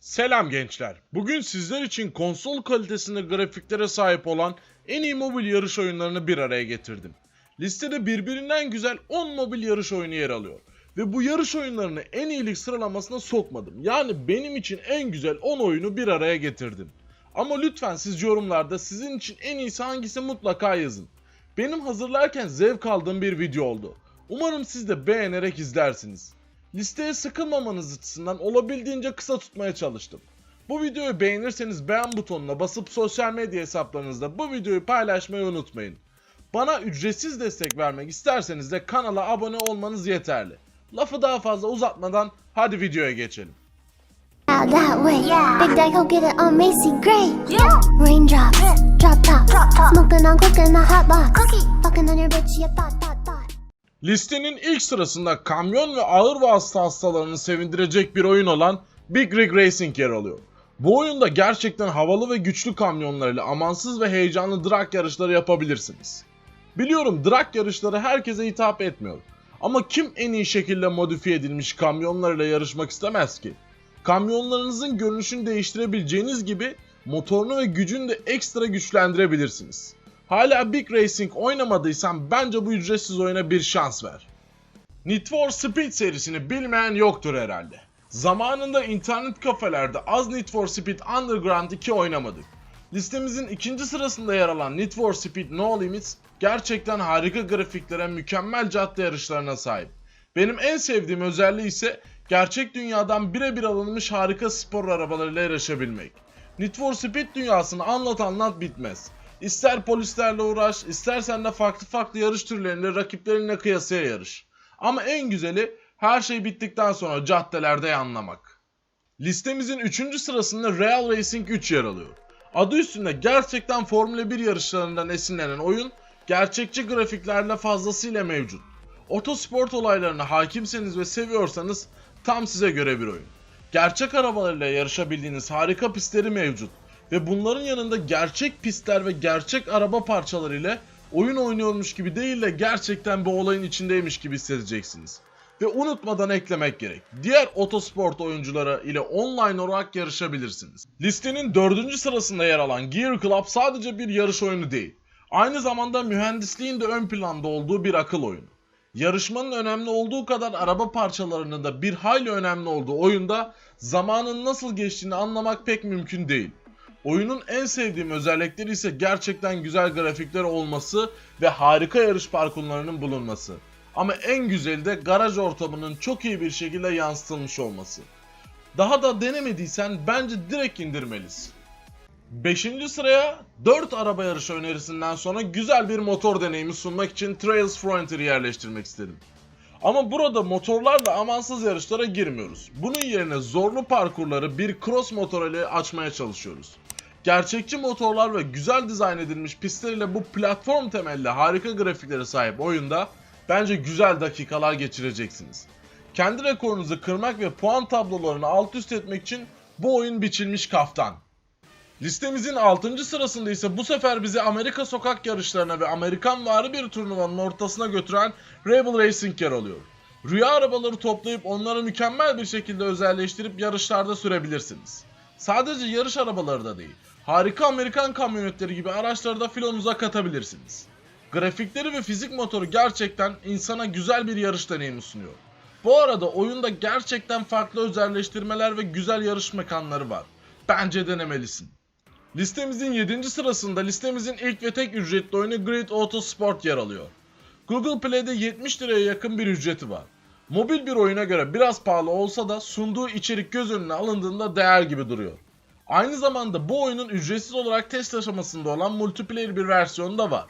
Selam gençler. Bugün sizler için konsol kalitesinde grafiklere sahip olan en iyi mobil yarış oyunlarını bir araya getirdim. Listede birbirinden güzel 10 mobil yarış oyunu yer alıyor. Ve bu yarış oyunlarını en iyilik sıralamasına sokmadım. Yani benim için en güzel 10 oyunu bir araya getirdim. Ama lütfen siz yorumlarda sizin için en iyisi hangisi mutlaka yazın. Benim hazırlarken zevk aldığım bir video oldu. Umarım siz de beğenerek izlersiniz. Listeye sıkılmamanız açısından olabildiğince kısa tutmaya çalıştım. Bu videoyu beğenirseniz beğen butonuna basıp sosyal medya hesaplarınızda bu videoyu paylaşmayı unutmayın. Bana ücretsiz destek vermek isterseniz de kanala abone olmanız yeterli. Lafı daha fazla uzatmadan hadi videoya geçelim. out that way. Big Daddy go get it on Macy Gray. Raindrops, drop top, smoking on cooking a hot box. Fucking on your bitch, you thought, thought, thought. Listenin ilk sırasında kamyon ve ağır vasıta hastalarını sevindirecek bir oyun olan Big Rig Racing yer alıyor. Bu oyunda gerçekten havalı ve güçlü kamyonlarıyla amansız ve heyecanlı drag yarışları yapabilirsiniz. Biliyorum drag yarışları herkese hitap etmiyor. Ama kim en iyi şekilde modifiye edilmiş kamyonlarıyla yarışmak istemez ki? Kamyonlarınızın görünüşünü değiştirebileceğiniz gibi motorunu ve gücünü de ekstra güçlendirebilirsiniz. Hala Big Racing oynamadıysan bence bu ücretsiz oyuna bir şans ver. Need for Speed serisini bilmeyen yoktur herhalde. Zamanında internet kafelerde az Need for Speed Underground 2 oynamadık. Listemizin ikinci sırasında yer alan Need for Speed No Limits gerçekten harika grafiklere, mükemmel cadde yarışlarına sahip. Benim en sevdiğim özelliği ise gerçek dünyadan birebir alınmış harika spor arabalarıyla yarışabilmek. Need for Speed dünyasını anlat anlat bitmez. İster polislerle uğraş, istersen de farklı farklı yarış türlerinde rakiplerinle kıyasaya yarış. Ama en güzeli her şey bittikten sonra caddelerde yanlamak. Listemizin 3. sırasında Real Racing 3 yer alıyor. Adı üstünde gerçekten Formula 1 yarışlarından esinlenen oyun, gerçekçi grafiklerle fazlasıyla mevcut. Otosport olaylarına hakimseniz ve seviyorsanız tam size göre bir oyun. Gerçek arabalarıyla yarışabildiğiniz harika pistleri mevcut ve bunların yanında gerçek pistler ve gerçek araba parçaları ile oyun oynuyormuş gibi değil de gerçekten bir olayın içindeymiş gibi hissedeceksiniz. Ve unutmadan eklemek gerek. Diğer otosport oyuncuları ile online olarak yarışabilirsiniz. Listenin dördüncü sırasında yer alan Gear Club sadece bir yarış oyunu değil. Aynı zamanda mühendisliğin de ön planda olduğu bir akıl oyunu. Yarışmanın önemli olduğu kadar araba parçalarının da bir hayli önemli olduğu oyunda zamanın nasıl geçtiğini anlamak pek mümkün değil. Oyunun en sevdiğim özellikleri ise gerçekten güzel grafikler olması ve harika yarış parkurlarının bulunması. Ama en güzeli de garaj ortamının çok iyi bir şekilde yansıtılmış olması. Daha da denemediysen bence direkt indirmelisin. 5. sıraya 4 araba yarışı önerisinden sonra güzel bir motor deneyimi sunmak için Trails Frontier'ı yerleştirmek istedim. Ama burada motorlarla amansız yarışlara girmiyoruz. Bunun yerine zorlu parkurları bir cross motor ile açmaya çalışıyoruz. Gerçekçi motorlar ve güzel dizayn edilmiş pistler ile bu platform temelli harika grafiklere sahip oyunda bence güzel dakikalar geçireceksiniz. Kendi rekorunuzu kırmak ve puan tablolarını alt üst etmek için bu oyun biçilmiş kaftan. Listemizin 6. sırasında ise bu sefer bizi Amerika sokak yarışlarına ve Amerikan vari bir turnuvanın ortasına götüren Rebel Racing yer alıyor. Rüya arabaları toplayıp onları mükemmel bir şekilde özelleştirip yarışlarda sürebilirsiniz. Sadece yarış arabaları da değil, harika Amerikan kamyonetleri gibi araçları da filonuza katabilirsiniz. Grafikleri ve fizik motoru gerçekten insana güzel bir yarış deneyimi sunuyor. Bu arada oyunda gerçekten farklı özelleştirmeler ve güzel yarış mekanları var. Bence denemelisin. Listemizin 7. sırasında listemizin ilk ve tek ücretli oyunu Grid Auto Sport yer alıyor. Google Play'de 70 liraya yakın bir ücreti var. Mobil bir oyuna göre biraz pahalı olsa da sunduğu içerik göz önüne alındığında değer gibi duruyor. Aynı zamanda bu oyunun ücretsiz olarak test aşamasında olan multiplayer bir versiyonu da var.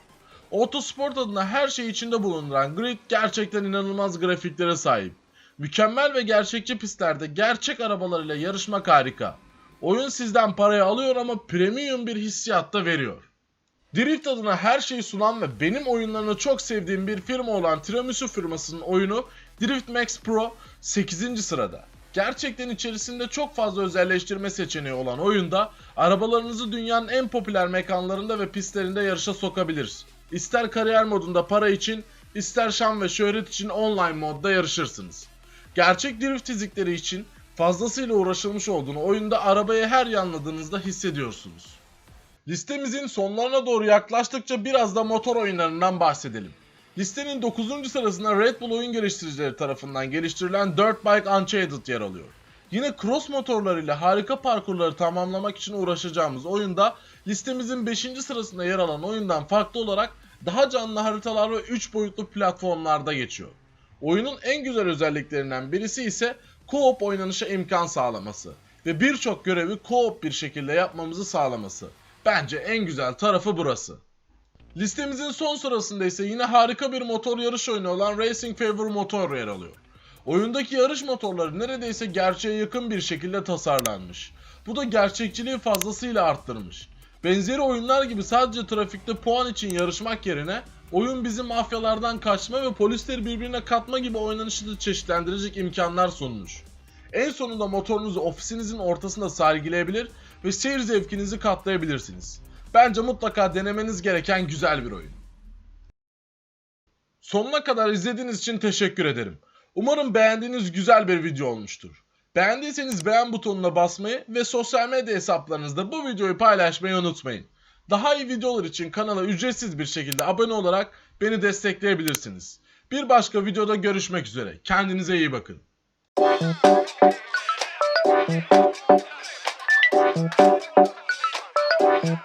Autosport adına her şey içinde bulunduran Grid gerçekten inanılmaz grafiklere sahip. Mükemmel ve gerçekçi pistlerde gerçek arabalarıyla yarışmak harika. Oyun sizden parayı alıyor ama premium bir hissiyat da veriyor. Drift adına her şeyi sunan ve benim oyunlarını çok sevdiğim bir firma olan Tiramisu firmasının oyunu Drift Max Pro 8. sırada. Gerçekten içerisinde çok fazla özelleştirme seçeneği olan oyunda arabalarınızı dünyanın en popüler mekanlarında ve pistlerinde yarışa sokabilir. İster kariyer modunda para için, ister şan ve şöhret için online modda yarışırsınız. Gerçek drift fizikleri için fazlasıyla uğraşılmış olduğunu oyunda arabayı her yanladığınızda hissediyorsunuz. Listemizin sonlarına doğru yaklaştıkça biraz da motor oyunlarından bahsedelim. Listenin 9. sırasında Red Bull oyun geliştiricileri tarafından geliştirilen Dirt Bike Uncharted yer alıyor. Yine cross motorlarıyla harika parkurları tamamlamak için uğraşacağımız oyunda listemizin 5. sırasında yer alan oyundan farklı olarak daha canlı haritalar ve 3 boyutlu platformlarda geçiyor. Oyunun en güzel özelliklerinden birisi ise co-op oynanışa imkan sağlaması ve birçok görevi co-op bir şekilde yapmamızı sağlaması. Bence en güzel tarafı burası. Listemizin son sırasında ise yine harika bir motor yarış oyunu olan Racing Fever Motor yer alıyor. Oyundaki yarış motorları neredeyse gerçeğe yakın bir şekilde tasarlanmış. Bu da gerçekçiliği fazlasıyla arttırmış. Benzeri oyunlar gibi sadece trafikte puan için yarışmak yerine oyun bizi mafyalardan kaçma ve polisleri birbirine katma gibi oynanışı da çeşitlendirecek imkanlar sunmuş. En sonunda motorunuzu ofisinizin ortasında sergileyebilir ve seyir zevkinizi katlayabilirsiniz. Bence mutlaka denemeniz gereken güzel bir oyun. Sonuna kadar izlediğiniz için teşekkür ederim. Umarım beğendiğiniz güzel bir video olmuştur. Beğendiyseniz beğen butonuna basmayı ve sosyal medya hesaplarınızda bu videoyu paylaşmayı unutmayın. Daha iyi videolar için kanala ücretsiz bir şekilde abone olarak beni destekleyebilirsiniz. Bir başka videoda görüşmek üzere. Kendinize iyi bakın. Thank